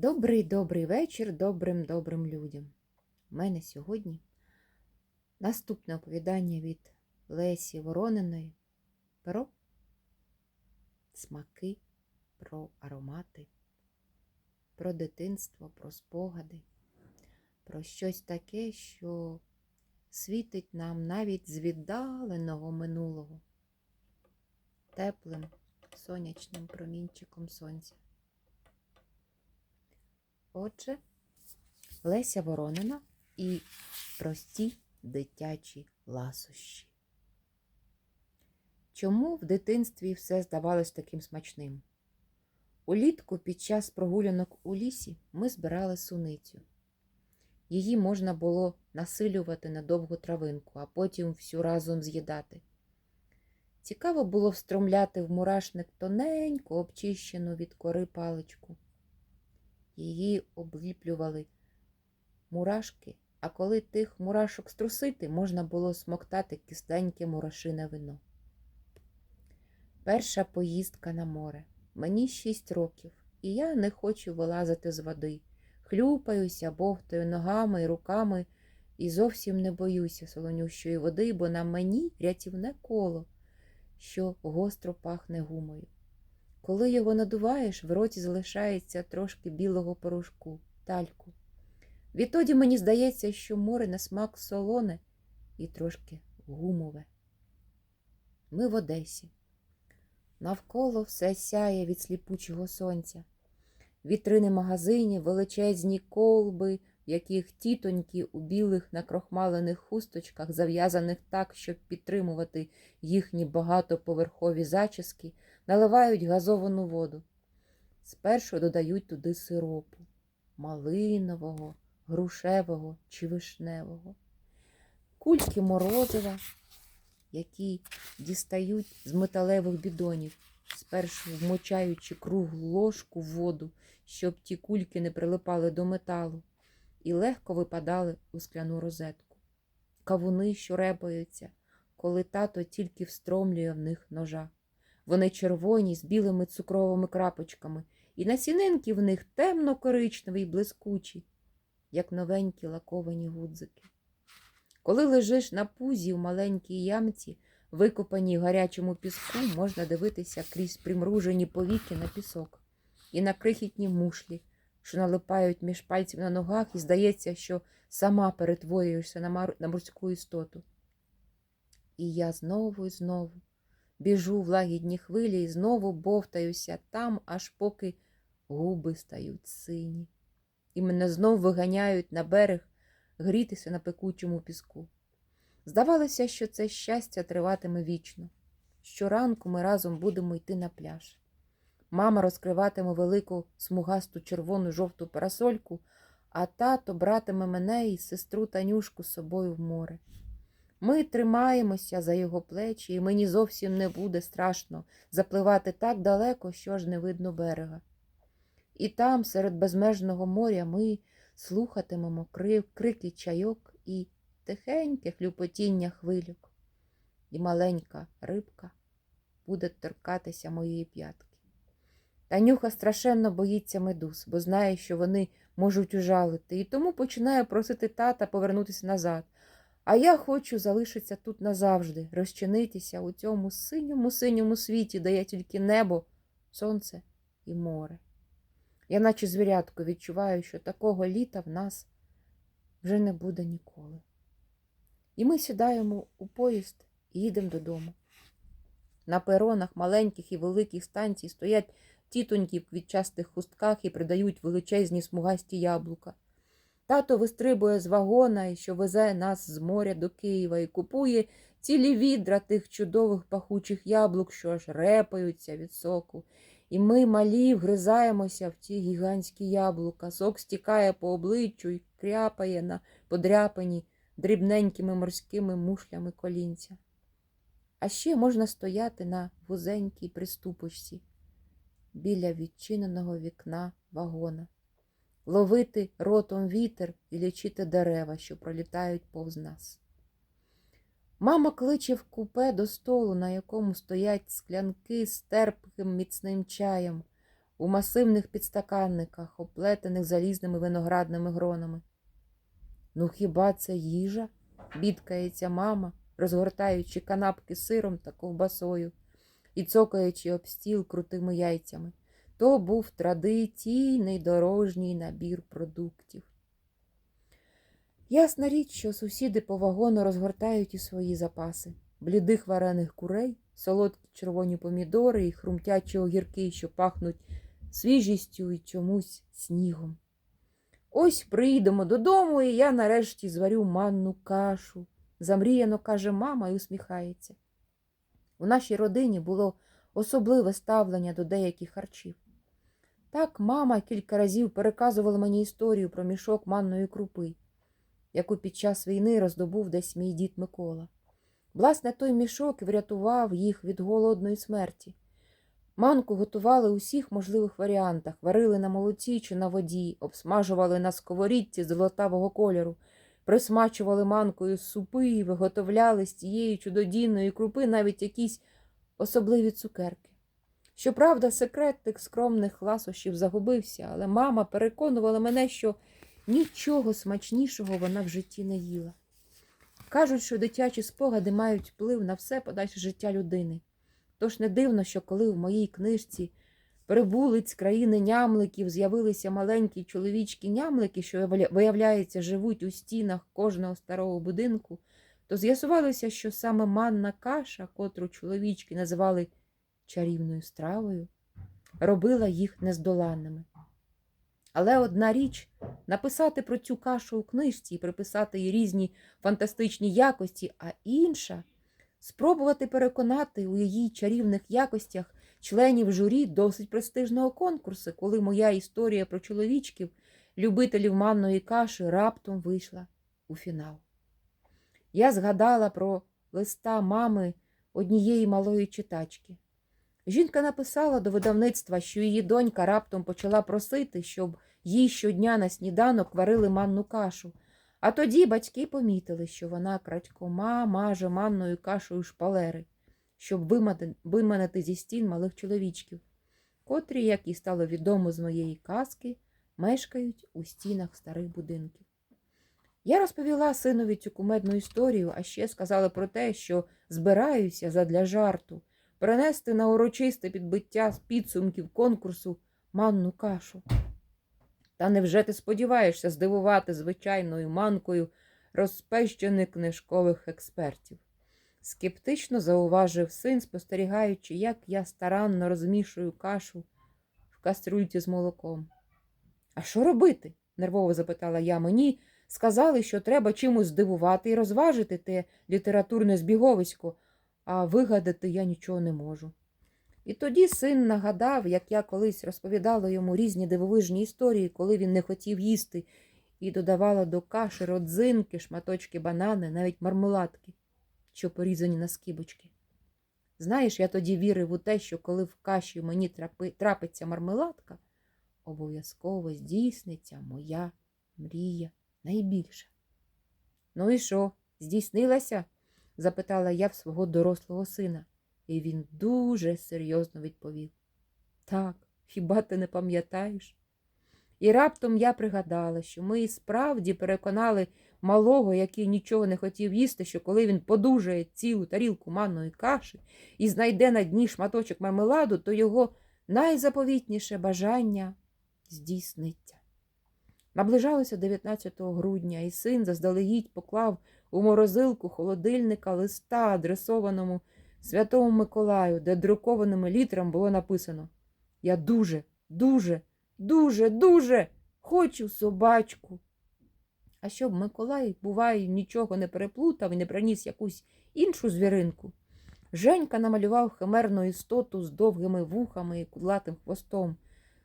Добрий добрий вечір добрим добрим людям. У мене сьогодні наступне оповідання від Лесі Ворониної про смаки, про аромати, про дитинство, про спогади, про щось таке, що світить нам навіть з віддаленого минулого, теплим сонячним промінчиком сонця. Отже, Леся Воронина і прості дитячі ласощі. Чому в дитинстві все здавалось таким смачним? Улітку під час прогулянок у лісі ми збирали суницю. Її можна було насилювати на довгу травинку, а потім всю разом з'їдати. Цікаво було встромляти в мурашник тоненьку, обчищену від кори паличку. Її обліплювали мурашки, а коли тих мурашок струсити, можна було смоктати кисленьке мурашине вино. Перша поїздка на море. Мені шість років, і я не хочу вилазити з води. Хлюпаюся, бовтаю ногами і руками і зовсім не боюся солонющої води, бо на мені рятівне коло, що гостро пахне гумою. Коли його надуваєш, в роті залишається трошки білого порошку, тальку. Відтоді мені здається, що море на смак солоне і трошки гумове. Ми в Одесі. Навколо все сяє від сліпучого сонця. Вітрини магазинів, величезні колби, в яких тітоньки у білих накрохмалених хусточках, зав'язаних так, щоб підтримувати їхні багатоповерхові зачіски, наливають газовану воду. Спершу додають туди сиропу малинового, грушевого чи вишневого, кульки морозива, які дістають з металевих бідонів, спершу вмочаючи круглу ложку в воду, щоб ті кульки не прилипали до металу, і легко випадали у скляну розетку. Кавуни, що репаються, коли тато тільки встромлює в них ножа. Вони червоні з білими цукровими крапочками, і насінинки в них темно-коричневі й блискучі, як новенькі лаковані гудзики. Коли лежиш на пузі в маленькій ямці, викопаній гарячому піску, можна дивитися крізь примружені повіки на пісок і на крихітні мушлі, що налипають між пальців на ногах, і здається, що сама перетворюєшся на, мар... на морську істоту. І я знову і знову біжу в лагідні хвилі і знову бовтаюся там, аж поки губи стають сині. І мене знов виганяють на берег грітися на пекучому піску. Здавалося, що це щастя триватиме вічно. Щоранку ми разом будемо йти на пляж. Мама розкриватиме велику смугасту червону жовту парасольку, а тато братиме мене і сестру Танюшку з собою в море. Ми тримаємося за його плечі, і мені зовсім не буде страшно запливати так далеко, що ж не видно берега. І там, серед безмежного моря, ми слухатимемо крики чайок і тихеньке хлюпотіння хвилюк, і маленька рибка буде торкатися моєї п'ятки. Танюха страшенно боїться медуз, бо знає, що вони можуть ужалити, і тому починає просити тата повернутися назад. А я хочу залишитися тут назавжди, розчинитися у цьому синьому синьому світі, де є тільки небо, сонце і море. Я, наче звірятко, відчуваю, що такого літа в нас вже не буде ніколи. І ми сідаємо у поїзд і їдемо додому. На перонах маленьких і великих станцій стоять тітоньки в квітчастих хустках і придають величезні смугасті яблука. Тато вистрибує з вагона, що везе нас з моря до Києва, і купує цілі відра тих чудових пахучих яблук, що аж репаються від соку. І ми малі вгризаємося в ці гігантські яблука. Сок стікає по обличчю і кряпає на подряпані дрібненькими морськими мушлями колінця. А ще можна стояти на вузенькій приступочці біля відчиненого вікна вагона, ловити ротом вітер і лічити дерева, що пролітають повз нас. Мама кличе в купе до столу, на якому стоять склянки з терпким міцним чаєм. у масивних підстаканниках, оплетених залізними виноградними гронами. Ну, хіба це їжа? бідкається мама, розгортаючи канапки сиром та ковбасою і цокаючи об стіл крутими яйцями. То був традиційний дорожній набір продуктів. Ясна річ, що сусіди по вагону розгортають і свої запаси блідих варених курей, солодкі червоні помідори і хрумтячі огірки, що пахнуть свіжістю і чомусь снігом. Ось приїдемо додому, і я нарешті зварю манну кашу. Замріяно каже мама і усміхається. У нашій родині було особливе ставлення до деяких харчів. Так мама кілька разів переказувала мені історію про мішок манної крупи, яку під час війни роздобув десь мій дід Микола. Власне, той мішок врятував їх від голодної смерті. Манку готували у всіх можливих варіантах, варили на молоці чи на воді, обсмажували на сковорідці золотавого кольору, присмачували манкою супи і виготовляли з тієї чудодійної крупи навіть якісь особливі цукерки. Щоправда, секрет тих скромних ласощів загубився, але мама переконувала мене, що нічого смачнішого вона в житті не їла. Кажуть, що дитячі спогади мають вплив на все подальше життя людини. Тож не дивно, що коли в моїй книжці прибулиць країни нямликів з'явилися маленькі чоловічки нямлики, що, виявляється, живуть у стінах кожного старого будинку, то з'ясувалося, що саме манна каша, котру чоловічки називали чарівною стравою, робила їх нездоланними. Але одна річ написати про цю кашу у книжці і приписати їй різні фантастичні якості, а інша спробувати переконати у її чарівних якостях членів журі досить престижного конкурсу, коли моя історія про чоловічків, любителів манної каші, раптом вийшла у фінал. Я згадала про листа мами однієї малої читачки. Жінка написала до видавництва, що її донька раптом почала просити, щоб їй щодня на сніданок варили манну кашу. А тоді батьки помітили, що вона крадькома маже манною кашею шпалери, щоб виманити зі стін малих чоловічків, котрі, як і стало відомо з моєї казки, мешкають у стінах старих будинків. Я розповіла синові цю кумедну історію, а ще сказала про те, що збираюся задля жарту принести на урочисте підбиття з підсумків конкурсу манну кашу. Та невже ти сподіваєшся здивувати звичайною манкою розпещених книжкових експертів? Скептично зауважив син, спостерігаючи, як я старанно розмішую кашу в кастрюльці з молоком. А що робити? нервово запитала я. Мені сказали, що треба чимось здивувати і розважити те літературне збіговисько, а вигадати я нічого не можу. І тоді син нагадав, як я колись розповідала йому різні дивовижні історії, коли він не хотів їсти, і додавала до каші родзинки, шматочки банани, навіть мармеладки, що порізані на скибочки. Знаєш, я тоді вірив у те, що коли в каші мені трапи, трапиться мармеладка, обов'язково здійсниться моя мрія найбільша. Ну і що, здійснилася? Запитала я в свого дорослого сина. І він дуже серйозно відповів Так, хіба ти не пам'ятаєш? І раптом я пригадала, що ми і справді переконали малого, який нічого не хотів їсти, що коли він подужає цілу тарілку манної каші і знайде на дні шматочок мармеладу, то його найзаповітніше бажання здійсниться. Наближалося 19 грудня, і син заздалегідь поклав у морозилку холодильника листа, адресованому Святому Миколаю, де друкованими літерами було написано Я дуже, дуже, дуже, дуже хочу собачку. А щоб Миколай, буває, нічого не переплутав і не приніс якусь іншу звіринку, Женька намалював химерну істоту з довгими вухами і кудлатим хвостом,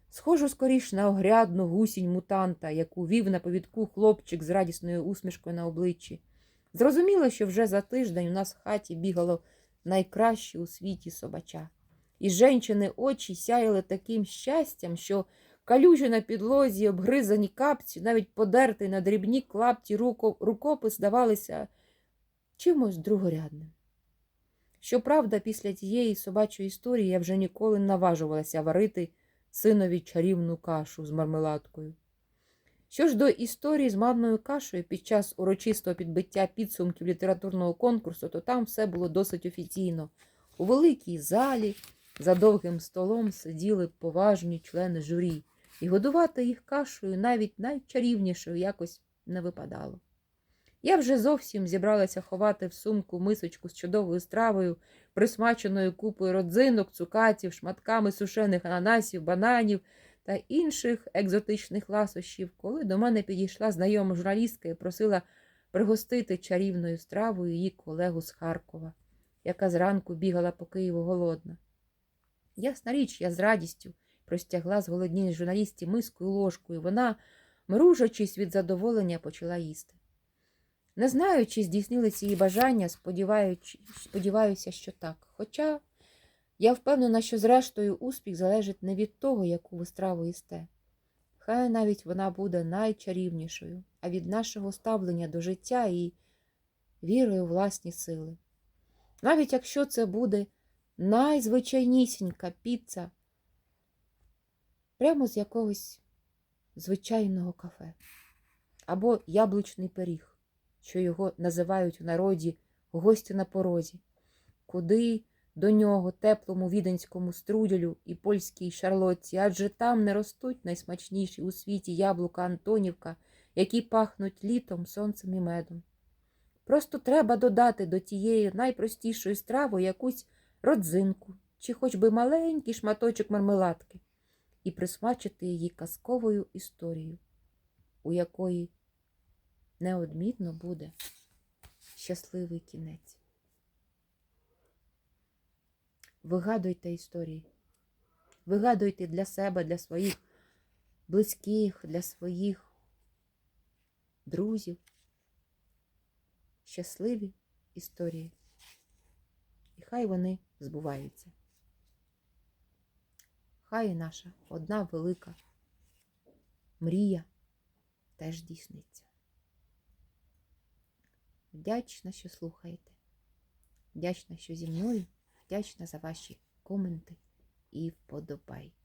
схожу скоріш на огрядну гусінь мутанта, яку вів на повідку хлопчик з радісною усмішкою на обличчі. Зрозуміло, що вже за тиждень у нас в хаті бігало найкраще у світі собача. І женчини очі сяяли таким щастям, що калюжі на підлозі, обгризані капці, навіть подертий на дрібні клапті рукопис здавалися чимось другорядним. Щоправда, після тієї собачої історії я вже ніколи наважувалася варити синові чарівну кашу з мармеладкою. Що ж до історії з манною кашею під час урочистого підбиття підсумків літературного конкурсу, то там все було досить офіційно. У великій залі за довгим столом сиділи поважні члени журі, і годувати їх кашею навіть найчарівнішою якось не випадало. Я вже зовсім зібралася ховати в сумку мисочку з чудовою стравою, присмаченою купою родзинок, цукатів, шматками сушених ананасів, бананів та інших екзотичних ласощів, коли до мене підійшла знайома журналістка і просила пригостити чарівною стравою її колегу з Харкова, яка зранку бігала по Києву голодна. Ясна річ, я з радістю простягла з голодній журналісті мискою ложкою. Вона, мружачись від задоволення, почала їсти. Не знаю, чи здійснилися її бажання, сподіваюся, що так. Хоча я впевнена, що зрештою успіх залежить не від того, яку ви страву їсте. Хай навіть вона буде найчарівнішою, а від нашого ставлення до життя і віри у власні сили. Навіть якщо це буде найзвичайнісінька піца прямо з якогось звичайного кафе або яблучний пиріг, що його називають у народі гості на порозі, куди до нього теплому віденському струдялю і польській шарлотці, адже там не ростуть найсмачніші у світі яблука Антонівка, які пахнуть літом, сонцем і медом. Просто треба додати до тієї найпростішої страви якусь родзинку чи хоч би маленький шматочок мармеладки і присмачити її казковою історією, у якої неодмінно буде щасливий кінець. Вигадуйте історії. Вигадуйте для себе, для своїх близьких, для своїх друзів. Щасливі історії. І хай вони збуваються. Хай наша одна велика мрія теж дійсниться. Вдячна, що слухаєте. Вдячна, що зі мною. Вдячна за ваші коменти і вподобайки.